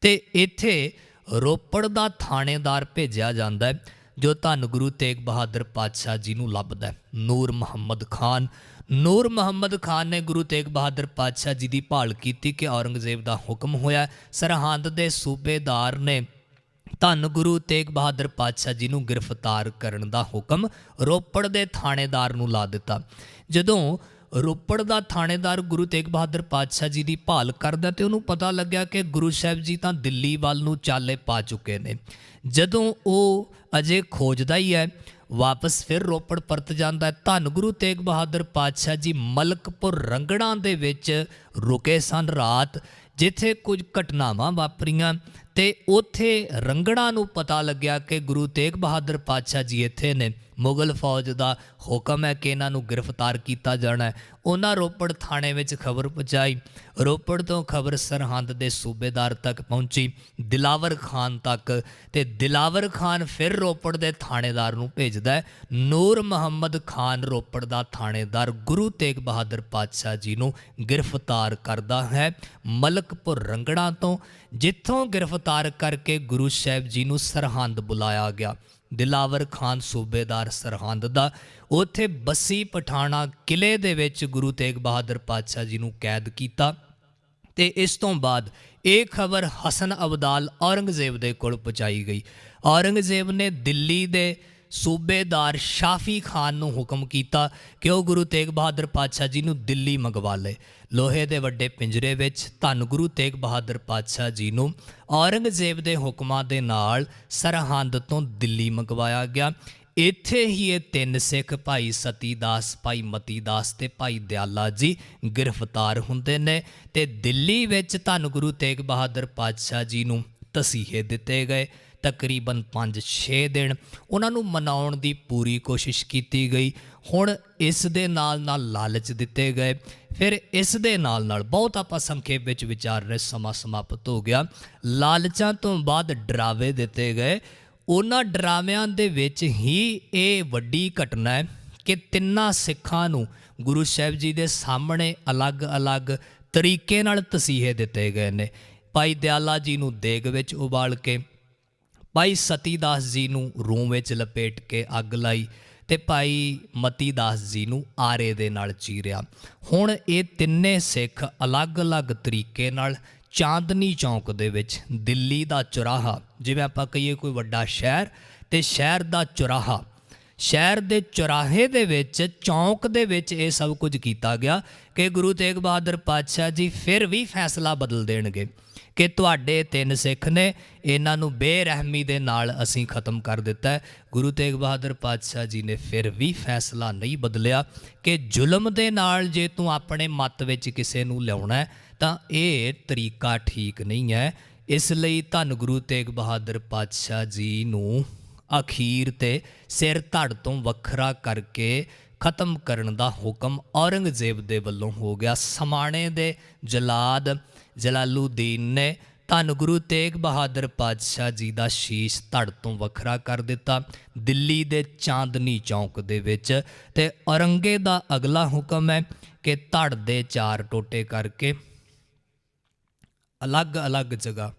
A: ਤੇ ਇੱਥੇ ਰੋਪੜ ਦਾ ਥਾਣੇਦਾਰ ਭੇਜਿਆ ਜਾਂਦਾ ਹੈ, ਜੋ ਧੰਨ ਗੁਰੂ ਤੇਗ ਬਹਾਦਰ ਪਾਤਸ਼ਾਹ ਜੀ ਨੂੰ ਲੱਭਦਾ ਨੂਰ ਮੁਹੰਮਦ ਖਾਨ। ਨੂਰ ਮੁਹੰਮਦ ਖਾਨ ਨੇ ਗੁਰੂ ਤੇਗ ਬਹਾਦਰ ਪਾਤਸ਼ਾਹ ਜੀ ਦੀ ਭਾਲ ਕੀਤੀ ਕਿ ਔਰੰਗਜ਼ੇਬ ਦਾ ਹੁਕਮ ਹੋਇਆ ਸਰਹੰਦ ਦੇ ਸੂਬੇਦਾਰ ਨੇ ਧੰਨ ਗੁਰੂ ਤੇਗ ਬਹਾਦਰ ਪਾਤਸ਼ਾਹ ਜੀ ਨੂੰ ਗ੍ਰਿਫਤਾਰ ਕਰਨ ਦਾ ਹੁਕਮ ਰੋਪੜ ਦੇ ਥਾਣੇਦਾਰ ਨੂੰ ਲਾ ਦਿੱਤਾ। ਜਦੋਂ ਰੋਪੜ ਦਾ ਥਾਣੇਦਾਰ ਗੁਰੂ ਤੇਗ ਬਹਾਦਰ ਪਾਤਸ਼ਾਹ ਜੀ ਦੀ ਭਾਲ ਕਰਦਾ ਤੇ ਉਹਨੂੰ ਪਤਾ ਲੱਗਿਆ ਕਿ ਗੁਰੂ ਸਾਹਿਬ ਜੀ ਤਾਂ ਦਿੱਲੀ ਵੱਲ ਨੂੰ ਚਾਲੇ ਪਾ ਚੁੱਕੇ ਨੇ। ਜਦੋਂ ਉਹ ਅਜੇ ਖੋਜਦਾ ਹੀ ਹੈ, ਵਾਪਸ ਫਿਰ ਰੋਪੜ ਪਰਤ ਜਾਂਦਾ ਧੰਨ ਗੁਰੂ ਤੇਗ ਬਹਾਦਰ ਪਾਤਸ਼ਾਹ ਜੀ ਮਲਕਪੁਰ ਰੰਗੜਾਂ ਦੇ ਵਿੱਚ ਰੁਕੇ ਸਨ ਰਾਤ, ਜਿੱਥੇ ਕੁਝ ਘਟਨਾਵਾਂ ਵਾਪਰੀਆਂ ਤੇ ਉੱਥੇ ਰੰਗੜਾਂ ਨੂੰ ਪਤਾ ਲੱਗਿਆ ਕਿ ਗੁਰੂ ਤੇਗ ਬਹਾਦਰ ਪਾਤਸ਼ਾਹ ਜੀ ਇੱਥੇ ਨੇ। ਮੁਗਲ ਫੌਜ ਦਾ ਹੁਕਮ ਹੈ ਕਿ ਇਹਨਾਂ ਨੂੰ ਗ੍ਰਿਫਤਾਰ ਕੀਤਾ ਜਾਣਾ ਹੈ। ਉਹਨਾਂ ਰੋਪੜ ਥਾਣੇ ਵਿੱਚ ਖਬਰ ਪਹੁੰਚਾਈ। ਰੋਪੜ ਤੋਂ ਖਬਰ ਸਰਹੰਦ ਦੇ ਸੂਬੇਦਾਰ ਤੱਕ ਪਹੁੰਚੀ। ਦਿਲਾਵਰ ਖਾਨ ਤੱਕ ਤੇ ਦਿਲਾਵਰ ਖਾਨ ਫਿਰ ਰੋਪੜ ਦੇ ਥਾਣੇਦਾਰ ਨੂੰ ਭੇਜਦਾ ਹੈ। ਨੂਰ ਮੁਹੰਮਦ ਖਾਨ ਰੋਪੜ ਦਾ ਥਾਣੇਦਾਰ ਗੁਰੂ ਤੇਗ ਬਹਾਦਰ ਪਾਤਸ਼ਾਹ ਜੀ ਨੂੰ ਗ੍ਰਿਫਤਾਰ ਕਰਦਾ ਹੈ ਮਲਕਪੁਰ ਰੰਗੜਾ ਤੋਂ, ਜਿੱਥੋਂ ਗ੍ਰਿਫਤਾਰ ਕਰਕੇ ਗੁਰੂ ਸਾਹਿਬ ਜੀ ਨੂੰ ਸਰਹੰਦ ਬੁਲਾਇਆ ਗਿਆ। ਦਿਲਾਵਰ ਖਾਨ ਸੂਬੇਦਾਰ ਸਰਹੰਦ ਦਾ। ਉੱਥੇ ਬੱਸੀ ਪਠਾਣਾ ਕਿਲੇ ਦੇ ਵਿੱਚ ਗੁਰੂ ਤੇਗ ਬਹਾਦਰ ਪਾਤਸ਼ਾਹ ਜੀ ਨੂੰ ਕੈਦ ਕੀਤਾ ਤੇ ਇਸ ਤੋਂ ਬਾਅਦ ਇਹ ਖਬਰ ਹਸਨ ਅਬਦਾਲ ਔਰੰਗਜ਼ੇਬ ਦੇ ਕੋਲ ਪਹੁੰਚਾਈ ਗਈ। ਔਰੰਗਜ਼ੇਬ ਨੇ ਦਿੱਲੀ ਦੇ ਸੂਬੇਦਾਰ ਸ਼ਾਫੀ ਖਾਨ ਨੂੰ ਹੁਕਮ ਕੀਤਾ ਕਿ ਉਹ ਗੁਰੂ ਤੇਗ ਬਹਾਦਰ ਪਾਤਸ਼ਾਹ ਜੀ ਨੂੰ ਦਿੱਲੀ ਮੰਗਵਾ ਲਏ ਲੋਹੇ ਦੇ ਵੱਡੇ ਪਿੰਜਰੇ ਵਿੱਚ ਧੰਨ ਗੁਰੂ ਤੇਗ ਬਹਾਦਰ ਪਾਤਸ਼ਾਹ ਜੀ ਨੂੰ ਔਰੰਗਜ਼ੇਬ ਦੇ ਹੁਕਮਾਂ ਦੇ ਨਾਲ ਸਰਹੰਦ ਤੋਂ ਦਿੱਲੀ ਮੰਗਵਾਇਆ ਗਿਆ। ਇੱਥੇ ਹੀ ਇਹ ਤਿੰਨ ਸਿੱਖ ਭਾਈ ਸਤੀਦਾਸ, ਭਾਈ ਮਤੀਦਾਸ ਤੇ ਭਾਈ ਦਿਆਲਾ ਜੀ ਗ੍ਰਿਫਤਾਰ ਹੁੰਦੇ ਨੇ ਤੇ ਦਿੱਲੀ ਵਿੱਚ ਧੰਨ ਗੁਰੂ ਤੇਗ ਬਹਾਦਰ ਪਾਤਸ਼ਾਹ ਜੀ ਨੂੰ ਤਸੀਹੇ ਦਿੱਤੇ ਗਏ। ਤਕਰੀਬਨ 5-6 ਦਿਨ ਉਹਨਾਂ ਨੂੰ ਮਨਾਉਣ ਦੀ ਪੂਰੀ ਕੋਸ਼ਿਸ਼ ਕੀਤੀ ਗਈ। ਹੁਣ ਇਸ ਦੇ ਨਾਲ ਨਾਲ ਲਾਲਚ ਦਿੱਤੇ ਗਏ। ਫਿਰ ਇਸ ਦੇ ਨਾਲ ਨਾਲ ਬਹੁਤ ਆਪਾਂ ਸੰਖੇਪ ਵਿੱਚ ਵਿਚਾਰ ਰਹੇ, ਸਮਾਂ ਸਮਾਪਤ ਹੋ ਗਿਆ। ਲਾਲਚਾਂ ਤੋਂ ਬਾਅਦ ਡਰਾਵੇ ਦਿੱਤੇ ਗਏ। ਉਹਨਾਂ ਡਰਾਵਿਆਂ ਦੇ ਵਿੱਚ ਹੀ ਇਹ ਵੱਡੀ ਘਟਨਾ ਹੈ ਕਿ ਤਿੰਨਾਂ ਸਿੱਖਾਂ ਨੂੰ ਗੁਰੂ ਸਾਹਿਬ ਜੀ ਦੇ ਸਾਹਮਣੇ ਅਲੱਗ-ਅਲੱਗ ਤਰੀਕੇ ਨਾਲ ਤਸੀਹੇ ਦਿੱਤੇ ਗਏ ਨੇ। ਭਾਈ ਦਿਆਲਾ ਜੀ ਨੂੰ ਦੇਗ ਵਿੱਚ ਉਬਾਲ ਕੇ ਭਾਈ ਸਤੀਦਾਸ ਜੀ ਨੂੰ ਰੂਮ ਵਿੱਚ ਲਪੇਟ ਕੇ ਅੱਗ ਲਾਈ ਤੇ ਭਾਈ ਮਤੀਦਾਸ ਜੀ ਨੂੰ ਆਰੇ ਦੇ ਨਾਲ ਚੀਰਿਆ। ਹੁਣ ਇਹ ਤਿੰਨੇ ਸਿੱਖ ਅਲੱਗ-ਅਲੱਗ ਤਰੀਕੇ ਨਾਲ ਚਾਂਦਨੀ ਚੌਂਕ ਦੇ ਵਿੱਚ ਦਿੱਲੀ ਦਾ ਚੁਰਾਹਾ, ਜਿਵੇਂ ਆਪਾਂ ਕਹੀਏ ਕੋਈ ਵੱਡਾ ਸ਼ਹਿਰ ਤੇ ਸ਼ਹਿਰ ਦਾ ਚੁਰਾਹਾ। ਸ਼ਹਿਰ ਦੇ ਚੁਰਾਹੇ ਦੇ ਵਿੱਚ, ਚੌਂਕ ਦੇ ਵਿੱਚ ਇਹ ਸਭ ਕੁਝ ਕੀਤਾ ਗਿਆ ਕਿ ਗੁਰੂ ਤੇਗ ਬਹਾਦਰ ਪਾਤਸ਼ਾਹ ਜੀ ਫਿਰ ਵੀ ਫੈਸਲਾ ਬਦਲ ਦੇਣਗੇ। ਕਿ ਤੁਹਾਡੇ ਤਿੰਨ ਸਿੱਖ ਨੇ ਇਹਨਾਂ ਨੂੰ ਬੇਰਹਿਮੀ ਦੇ ਨਾਲ ਅਸੀਂ ਖਤਮ ਕਰ ਦਿੱਤਾ ਹੈ। ਗੁਰੂ ਤੇਗ ਬਹਾਦਰ ਪਾਤਸ਼ਾਹ ਜੀ ਨੇ ਫਿਰ ਵੀ ਫੈਸਲਾ ਨਹੀਂ ਬਦਲਿਆ ਕਿ ਜ਼ੁਲਮ ਦੇ ਨਾਲ ਜੇ ਤੂੰ ਆਪਣੇ ਮੱਤ ਵਿੱਚ ਕਿਸੇ ਨੂੰ ਲਿਆਉਣਾ ਤਾਂ ਇਹ ਤਰੀਕਾ ਠੀਕ ਨਹੀਂ ਹੈ। ਇਸ ਲਈ ਧੰਨ ਗੁਰੂ ਤੇਗ ਬਹਾਦਰ ਪਾਤਸ਼ਾਹ ਜੀ ਨੂੰ ਅਖੀਰ ਤੇ ਸਿਰ ਧੜ ਤੋਂ ਵੱਖਰਾ ਕਰਕੇ ਖਤਮ ਕਰਨ ਦਾ ਹੁਕਮ ਔਰੰਗਜ਼ੇਬ ਦੇ ਵੱਲੋਂ ਹੋ ਗਿਆ। ਸਮਾਣੇ ਦੇ ਜਲਾਦ ਜਲਾਲੂਦੀਨ ਨੇ ਧੰਨ ਗੁਰੂ ਤੇਗ ਬਹਾਦਰ ਪਾਤਸ਼ਾਹ ਜੀ ਦਾ ਸ਼ੀਸ਼ ਧੜ ਤੋਂ ਵੱਖਰਾ ਕਰ ਦਿੱਤਾ। ਦਿੱਲੀ ਦੇ ਚਾਂਦਨੀ ਚੌਂਕ ਦੇ ਵਿੱਚ ਤੇ ਔਰੰਗੇ ਦਾ ਅਗਲਾ ਹੁਕਮ ਹੈ ਕਿ ਧੜ ਦੇ ਚਾਰ ਟੋਟੇ ਕਰਕੇ ਅਲੱਗ-ਅਲੱਗ ਜਗ੍ਹਾ